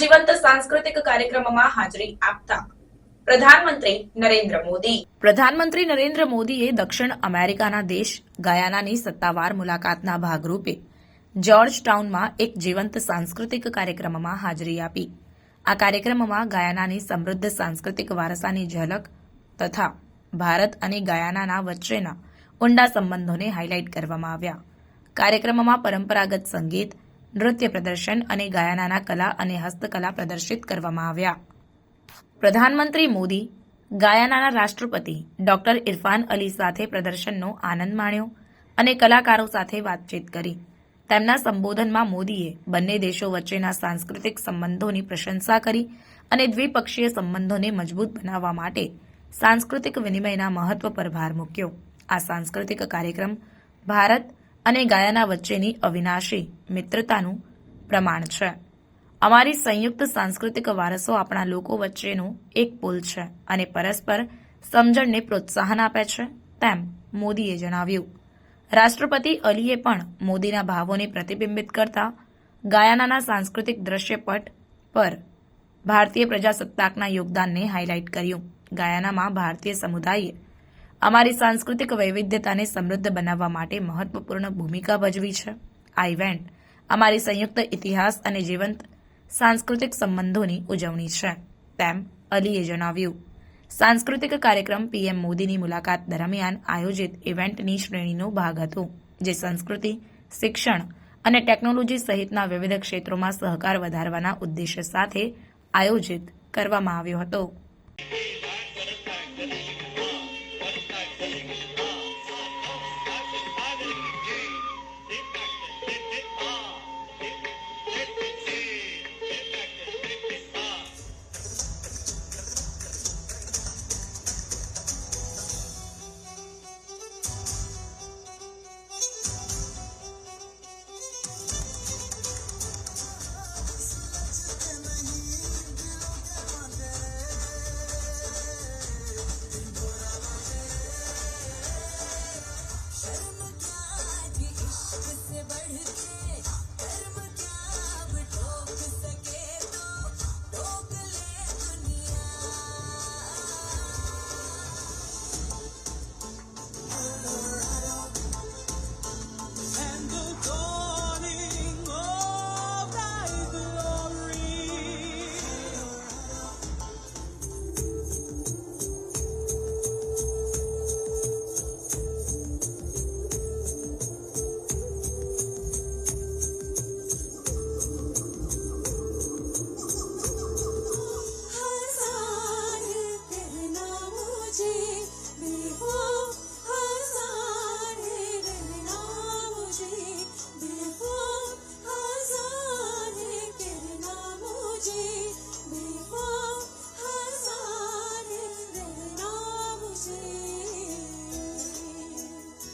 જીવંત સાંસ્કૃતિક કાર્યક્રમમાં હાજરી આપતા પ્રધાનમંત્રી નરેન્દ્ર મોદી. પ્રધાનમંત્રી નરેન્દ્ર મોદીએ દક્ષિણ અમેરિકાના દેશ ગયાનાની સત્તાવાર મુલાકાતના ભાગરૂપે જ્યોર્જ ટાઉનમાં એક જીવંત સાંસ્કૃતિક કાર્યક્રમમાં હાજરી આપી. આ કાર્યક્રમમાં ગયાનાની સમૃદ્ધ સાંસ્કૃતિક વારસાની ઝલક તથા ભારત અને ગયાનાના વચ્ચેના ઊંડા સંબંધોને હાઇલાઇટ કરવામાં આવ્યા. કાર્યક્રમમાં પરંપરાગત સંગીત નૃત્ય પ્રદર્શન અને ગાયનાના કલા અને હસ્તકલા પ્રદર્શિત કરવામાં આવ્યા. પ્રધાનમંત્રી મોદી ગાયનાના રાષ્ટ્રપતિ ડોક્ટર ઇરફાન અલી સાથે પ્રદર્શનનો આનંદ માણ્યો અને કલાકારો સાથે વાતચીત કરી. તેમના સંબોધનમાં મોદીએ બંને દેશો વચ્ચેના સાંસ્કૃતિક સંબંધોની પ્રશંસા કરી અને દ્વિપક્ષીય સંબંધોને મજબૂત બનાવવા માટે સાંસ્કૃતિક વિનિમયના મહત્વ પર ભાર મૂક્યો. આ સાંસ્કૃતિક કાર્યક્રમ ભારત અને ગાયાના વચ્ચેની અવિનાશી મિત્રતાનું પ્રમાણ છે. અમારી સંયુક્ત સાંસ્કૃતિક વારસો આપણા લોકો વચ્ચેનો એક પુલ છે અને પરસ્પર સમજણને પ્રોત્સાહન આપે છે, તેમ મોદીએ જણાવ્યું. રાષ્ટ્રપતિ અલીએ પણ મોદીના ભાવોને પ્રતિબિંબિત કરતા ગાયાનાના સાંસ્કૃતિક દ્રશ્યપટ પર ભારતીય પ્રજાસત્તાકના યોગદાનને હાઇલાઇટ કર્યું. ગાયાનામાં ભારતીય સમુદાયે અમારી સાંસ્કૃતિક વૈવિધ્યતાને સમૃદ્ધ બનાવવા માટે મહત્વપૂર્ણ ભૂમિકા ભજવી છે. આ ઇવેન્ટ અમારી સંયુક્ત ઇતિહાસ અને જીવંત સાંસ્કૃતિક સંબંધોની ઉજવણી છે, તેમ અલીએ જણાવ્યું. સાંસ્કૃતિક કાર્યક્રમ પીએમ મોદીની મુલાકાત દરમિયાન આયોજિત ઇવેન્ટની શ્રેણીનો ભાગ હતો, જે સંસ્કૃતિ, શિક્ષણ અને ટેકનોલોજી સહિતના વિવિધ ક્ષેત્રોમાં સહકાર વધારવાના ઉદ્દેશ્ય સાથે આયોજિત કરવામાં આવ્યો હતો. बढ़